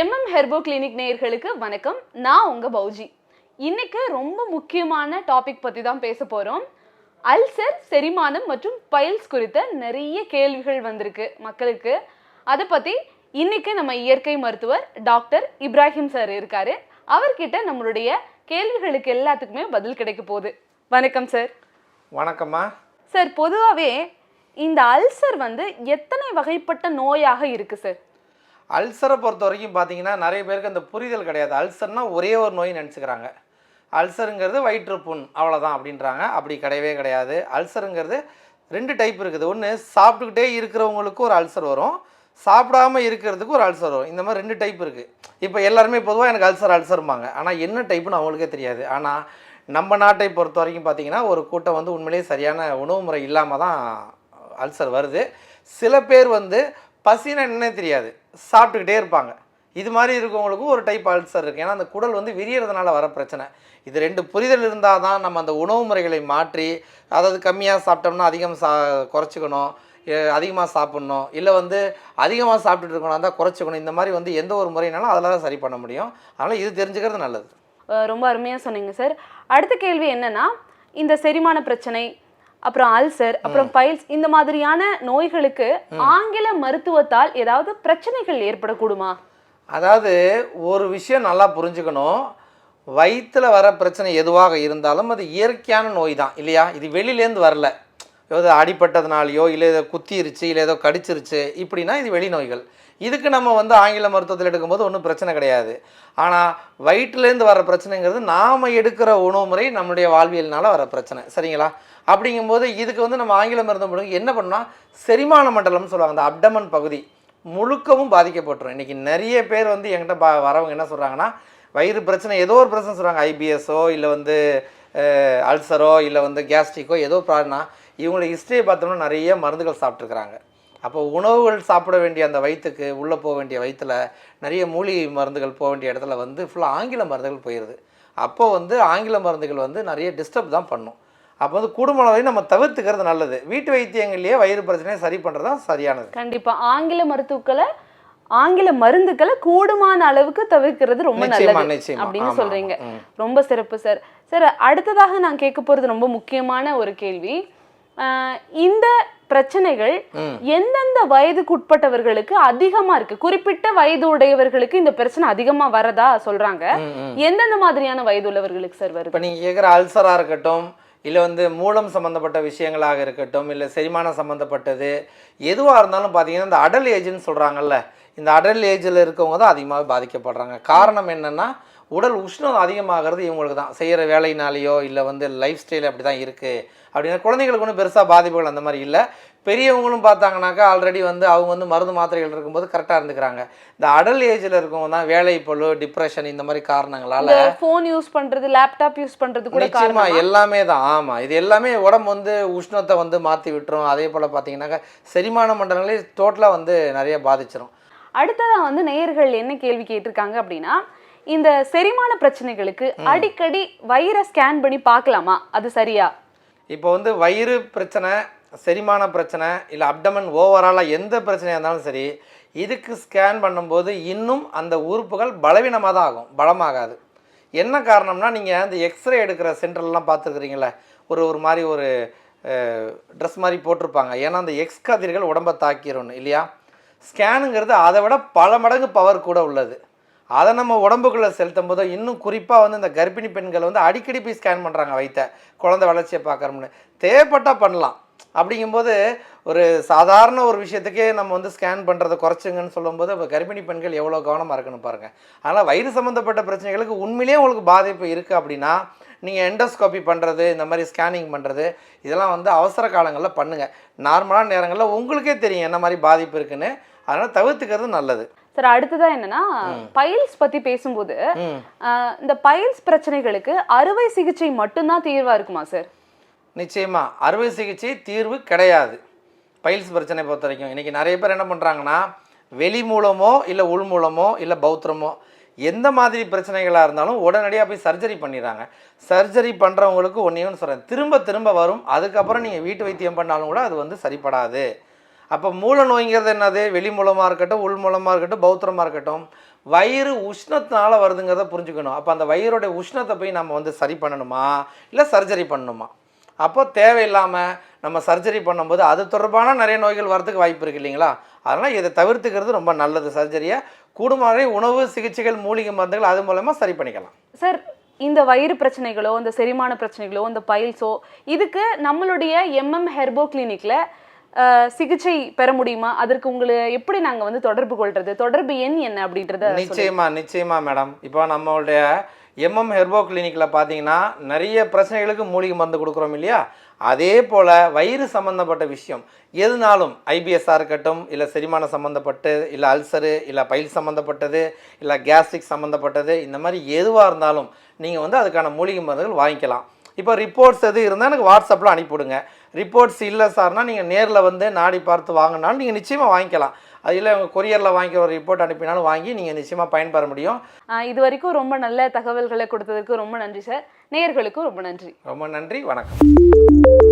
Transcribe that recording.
MM herbo clinic நேயர்களுக்கு வணக்கம். நான் உங்க பௌஜி. இன்னைக்கு ரொம்ப முக்கியமான டாபிக் பத்தி தான் பேச போறோம். அல்சர் செரிமானம் மற்றும் பைல்ஸ் குறித்த நிறைய கேள்விகள் வந்திருக்கு மக்களுக்கு. அதை பத்தி இன்னைக்கு நம்ம இயற்கை மருத்துவர் டாக்டர் இப்ராஹிம் சார் இருக்காரு. அவர்கிட்ட நம்மளுடைய கேள்விகளுக்கு எல்லாத்துக்குமே பதில் கிடைக்க போகுது. வணக்கம் சார் வணக்கம்மா. சார் பொதுவாகவே இந்த அல்சர் வந்து எத்தனை வகைப்பட்ட நோயாக இருக்கு சார் அல்சரை பொறுத்த வரைக்கும் பார்த்தீங்கன்னா நிறைய பேருக்கு அந்த புரிதல் கிடையாது. அல்சர்னால் ஒரே ஒரு நோய் நினச்சிக்கிறாங்க. அல்சருங்கிறது வயிற்றுப்புண் அவ்வளோதான் அப்படின்றாங்க. அப்படி கிடையவே கிடையாது. அல்சருங்கிறது ரெண்டு டைப் இருக்குது. ஒன்று சாப்பிட்டுக்கிட்டே இருக்கிறவங்களுக்கு ஒரு அல்சர் வரும். சாப்பிடாம இருக்கிறதுக்கு ஒரு அல்சர் வரும். இந்த மாதிரி ரெண்டு டைப் இருக்குது இப்போ எல்லாருமே பொதுவாக எனக்கு அல்சர் அல்சரும்பாங்க. ஆனால் என்ன டைப்புன்னு அவங்களுக்கே தெரியாது. ஆனால் நம்ம நாட்டை பொறுத்த வரைக்கும் பார்த்தீங்கன்னா ஒரு கூட்டம் வந்து உண்மையிலேயே சரியான உணவு முறை இல்லாமல் தான் அல்சர் வருது. சில பேர் வந்து பசினா என்னன்னே தெரியாது. சாப்பிட்டுக்கிட்டே இருப்பாங்க. இது மாதிரி இருக்கவங்களுக்கும் ஒரு டைப் அல்சர் இருக்குது ஏன்னா அந்த குடல் வந்து விரியறதுனால வர பிரச்சனை. இது ரெண்டு புரிதல் இருந்தால் தான் நம்ம அந்த உணவு முறைகளை மாற்றி அதாவது கம்மியாக சாப்பிட்டோம்னா அதிகம் சா குறைச்சிக்கணும் அதிகமாக சாப்பிட்ணும் இல்லை வந்து அதிகமாக சாப்பிட்டுட்டு இருக்கணும் தான் குறைச்சிக்கணும் இந்த மாதிரி வந்து எந்த ஒரு முறையினாலும் அதில் தான் சரி பண்ண முடியும். அதனால் இது தெரிஞ்சுக்கிறது நல்லது. ரொம்ப அருமையாக சொன்னீங்க சார். அடுத்த கேள்வி என்னென்னா இந்த செரிமான பிரச்சனை அப்புறம் அல்சர் அப்புறம் பைல்ஸ் இந்த மாதிரியான நோய்களுக்கு ஆங்கில மருத்துவத்தால் ஏதாவது பிரச்சனைகள் ஏற்படக்கூடுமா? அதாவது ஒரு விஷயம் நல்லா புரிஞ்சுக்கணும். வயிற்றில் வர பிரச்சனை எதுவாக இருந்தாலும் அது இயற்கையான நோய் தான் இல்லையா? இது வெளியிலேருந்து வரல. ஏதோ அடிப்பட்டதுனாலையோ இல்லை ஏதோ குத்திருச்சு இல்லை ஏதோ கடிச்சிருச்சு இப்படின்னா இது வெளி நோய்கள் இதுக்கு நம்ம வந்து ஆங்கில மருத்துவத்தில் எடுக்கும்போது ஒன்றும் பிரச்சனை கிடையாது. ஆனால் வயிற்றுலேருந்து வர பிரச்சனைங்கிறது நாம் எடுக்கிற உணவு முறை நம்மளுடைய வாழ்வியல்னால வர பிரச்சனை. சரிங்களா? அப்படிங்கும்போது இதுக்கு வந்து நம்ம ஆங்கில மருந்து முறை என்ன பண்ணால் செரிமான மண்டலம்னு சொல்லுவாங்க. அந்த அப்டமன் பகுதி முழுக்கவும் பாதிக்கப்பட்டுரும். இன்றைக்கி நிறைய பேர் வந்து என்கிட்ட பா வரவங்க என்ன சொல்கிறாங்கன்னா வயிறு பிரச்சனை ஏதோ ஒரு பிரச்சனை சொல்கிறாங்க ஐபிஎஸ்ஸோ இல்லை வந்து அல்சரோ இல்லை வந்து கேஸ்ட்ரிக்கோ ஏதோ ப்ராப்ளம்னா இவங்களோட ஹிஸ்ட்ரியை பார்த்தோம்னா நிறைய மருந்துகள் சாப்பிட்ருக்குறாங்க அப்போ உணவுகள் சாப்பிட வேண்டிய அந்த வயிற்றுக்கு உள்ளே போக வேண்டிய வயிற்றில் நிறைய மூலிகை மருந்துகள் போக வேண்டிய இடத்துல வந்து ஃபுல்லாக ஆங்கில மருந்துகள் போயிடுது அப்போ வந்து ஆங்கில மருந்துகள் வந்து நிறைய டிஸ்டர்ப் தான் பண்ணும். அப்போ வந்து குடும்ப அளவை நம்ம தவிர்த்துக்கிறது நல்லது. வீட்டு வைத்தியங்கள்லேயே வயிறு பிரச்சனையை சரி பண்ணுறது தான் சரியானது. கண்டிப்பா. ஆங்கில மருத்துவக்களை ஆங்கில மருந்துக்களை கூடுமான அளவுக்கு தவிர்க்கிறது ரொம்ப நல்லது. அப்படின்னு சொல்றீங்க. ரொம்ப சிறப்பு சார். சார் அடுத்ததாக நான் கேட்க போறது ரொம்ப முக்கியமான ஒரு கேள்வி. இந்த பிரச்சனைகள். எந்தெந்த வயதுக்குட்பட்டவர்களுக்கு அதிகமா இருக்கு? குறிப்பிட்ட வயது உடையவர்களுக்கு இந்த பிரச்சனை அதிகமா வரதா சொல்றாங்க. எந்தெந்த மாதிரியான வயது உள்ளவர்களுக்கு சார் வருது? இப்போ நீங்கள் கேட்குற அல்சராக இருக்கட்டும் இல்லை வந்து மூலம் சம்மந்தப்பட்ட விஷயங்களாக இருக்கட்டும் இல்லை செரிமானம் சம்மந்தப்பட்டது எதுவாக இருந்தாலும் பார்த்தீங்கன்னா இந்த அடல் ஏஜ்னு சொல்கிறாங்கல்ல இந்த அடல் ஏஜில் இருக்கவங்க தான் அதிகமாக பாதிக்கப்படுறாங்க. காரணம் என்னென்னா உடல் உஷ்ணம் அதிகமாகிறது இவங்களுக்கு தான். செய்கிற வேலையினாலேயோ இல்லை வந்து லைஃப் ஸ்டைல் அப்படி தான் இருக்குது அப்படின்னா குழந்தைங்களுக்கு ஒன்றும் பெருசாக பாதிப்புகள் அந்த மாதிரி இல்லை. பெரியவங்களும் பார்த்தாங்கனாக்கா ஆல்ரெடி வந்து அவங்க வந்து மருந்து மாத்திரைகள் இருக்கும்போது கரெக்டாக இருந்துக்கிறாங்க. இந்த அடல் ஏஜில் இருக்கவங்க தான் வேலை பழு டிப்ரெஷன் இந்த மாதிரி காரணங்களால் இந்த போன் யூஸ் பண்றது லேப்டாப் யூஸ் பண்றது கூட நிச்சயமா? எல்லாமே தான். ஆமா. இது எல்லாமே உடம்பு வந்து உஷ்ணத்தை வந்து மாத்தி விட்டுரும். அதே போல பாத்தீங்கன்னாக்கா செரிமான மண்டலங்களே டோட்டலா வந்து நிறைய பாதிச்சிரும். அடுத்ததா வந்து நேயர்கள் என்ன கேள்வி கேட்டிருக்காங்க அப்படின்னா இந்த செரிமான பிரச்சனைகளுக்கு அடிக்கடி வயிறை ஸ்கேன் பண்ணி பார்க்கலாமா? அது சரியா? இப்போ வந்து வயிறு பிரச்சனை செரிமான பிரச்சனை இல்லை அப்டமன் ஓவராலாக எந்த பிரச்சனையாக இருந்தாலும் சரி இதுக்கு ஸ்கேன் பண்ணும்போது இன்னும் அந்த உறுப்புகள் பலவீனமாக தான் ஆகும் பலமாகாது. என்ன காரணம்னா நீங்கள் அந்த எக்ஸ்ரே எடுக்கிற சென்டர்லாம் பார்த்துருக்குறீங்களே ஒரு ஒரு மாதிரி ஒரு ட்ரெஸ் மாதிரி போட்டிருப்பாங்க. ஏன்னா அந்த எக்ஸ் கதிர்கள் உடம்பை தாக்கிடும்னு இல்லையா? ஸ்கேனுங்கிறது அதை விட பல மடங்கு பவர் கூட உள்ளது. அதை நம்ம உடம்புக்குள்ளே செலுத்தும் போது இன்னும் குறிப்பாக வந்து இந்த கர்ப்பிணி பெண்கள் வந்து அடிக்கடி போய் ஸ்கேன் பண்ணுறாங்க வயிற்ற குழந்தை வளர்ச்சியை பார்க்குறோம்னு. தேவைப்பட்டால் பண்ணலாம். அப்படிங்கும்போது ஒரு சாதாரண ஒரு விஷயத்துக்கே நம்ம வந்து ஸ்கேன் பண்ணுறதை குறைச்சிங்கன்னு சொல்லும்போது இப்போ கர்ப்பிணி பெண்கள் எவ்வளோ கவனமாக இருக்குன்னு பாருங்கள் அதனால் வயிறு சம்மந்தப்பட்ட பிரச்சனைகளுக்கு உண்மையிலேயே உங்களுக்கு பாதிப்பு இருக்குது அப்படின்னா நீங்கள் எண்டோஸ்கோபி பண்ணுறது இந்த மாதிரி ஸ்கேனிங் பண்ணுறது இதெல்லாம் வந்து அவசர காலங்களில் பண்ணுங்கள் நார்மலான நேரங்களில் உங்களுக்கே தெரியும் என்ன மாதிரி பாதிப்பு இருக்குன்னு. அதனால் தவிர்த்துக்கிறது நல்லது. சார் அடுத்ததா என்னன்னா பைல்ஸ் பத்தி பேசும்போது இந்த பைல்ஸ் பிரச்சனைகளுக்கு அறுவை சிகிச்சை மட்டும்தான் தீர்வா இருக்குமா சார்? நிச்சயமா. அறுவை சிகிச்சை தீர்வு கிடையாது. பைல்ஸ் பிரச்சனை பொறுத்த வரைக்கும் இன்றைக்கி நிறைய பேர் என்ன பண்ணுறாங்கன்னா வெளி மூலமோ இல்லை உள் மூலமோ இல்லை பௌத்திரமோ எந்த மாதிரி பிரச்சனைகளாக இருந்தாலும் உடனடியாக போய் சர்ஜரி பண்ணிடுறாங்க. சர்ஜரி பண்ணுறவங்களுக்கு ஒன்றே ஒன்று சொல்கிறேன் திரும்ப திரும்ப வரும். அதுக்கப்புறம் நீங்கள் வீட்டு வைத்தியம் பண்ணாலும் கூட அது வந்து சரிப்படாது. அப்போ மூல நோய்ங்கிறது என்னது? வெளி மூலமாக இருக்கட்டும் உள் மூலமாக இருக்கட்டும் பௌத்திரமாக இருக்கட்டும். வயிறு உஷ்ணத்தினால வருதுங்கிறத புரிஞ்சுக்கணும். அப்போ அந்த வயிறுடைய உஷ்ணத்தை போய் நம்ம வந்து சரி பண்ணணுமா? இல்லை சர்ஜரி பண்ணணுமா? அப்போ தேவையில்லாமல் நம்ம சர்ஜரி பண்ணும்போது அது தொடர்பான நிறைய நோய்கள் வரதுக்கு வாய்ப்பு இருக்கு இல்லைங்களா? அதனால் இதை தவிர்த்துக்கிறது ரொம்ப நல்லது சர்ஜரியை. கூடுமாறை உணவு சிகிச்சைகள் மூலிகை மருந்துகள் அது மூலமாக சரி பண்ணிக்கலாம். சார் இந்த வயிறு பிரச்சனைகளோ இந்த செரிமான பிரச்சனைகளோ இந்த பைல்ஸோ இதுக்கு நம்மளுடைய எம்எம் ஹெர்போ கிளினிக்கில் சிகிச்சை பெற முடியுமா? அதற்கு உங்களை எப்படி நாங்கள் வந்து தொடர்பு கொள்றது? தொடர்பு எண் என்ன அப்படின்றத நிச்சயமா நிச்சயமா மேடம். இப்போ நம்மளுடைய எம்எம் ஹெர்போ கிளினிக்கில் பார்த்தீங்கன்னா நிறைய பிரச்சனைகளுக்கு மூலிகை மருந்து கொடுக்குறோம் இல்லையா? அதே போல் வயிறு சம்மந்தப்பட்ட விஷயம். எதுனாலும் ஐபிஎஸ்ஸாக இருக்கட்டும் இல்லை செரிமானம் சம்மந்தப்பட்டு இல்லை அல்சரு இல்லை பயில் சம்மந்தப்பட்டது இல்லை கேஸ்ட்ரிக் சம்மந்தப்பட்டது இந்த மாதிரி எதுவாக இருந்தாலும் நீங்கள் வந்து அதுக்கான மூலிகை மருந்துகள் வாங்கிக்கலாம். இப்போ ரிப்போர்ட்ஸ் எது இருந்தால் எனக்கு வாட்ஸ்அப்பில் அனுப்பிவிடுங்க. ரிப்போர்ட்ஸ் இல்லை சார்னா நீங்கள் நேரில் வந்து நாடி பார்த்து வாங்கினாலும் நீங்கள் நிச்சயமாக வாங்கிக்கலாம். அது இல்லை கொரியரில் வாங்கி ஒரு ரிப்போர்ட் அனுப்பினாலும் வாங்கி நீங்கள் நிச்சயமாக பயன்பெற முடியும். இது வரைக்கும் ரொம்ப நல்ல தகவல்களை கொடுத்ததற்கு ரொம்ப நன்றி சார் நேயர்களுக்கும் ரொம்ப நன்றி. ரொம்ப நன்றி வணக்கம்.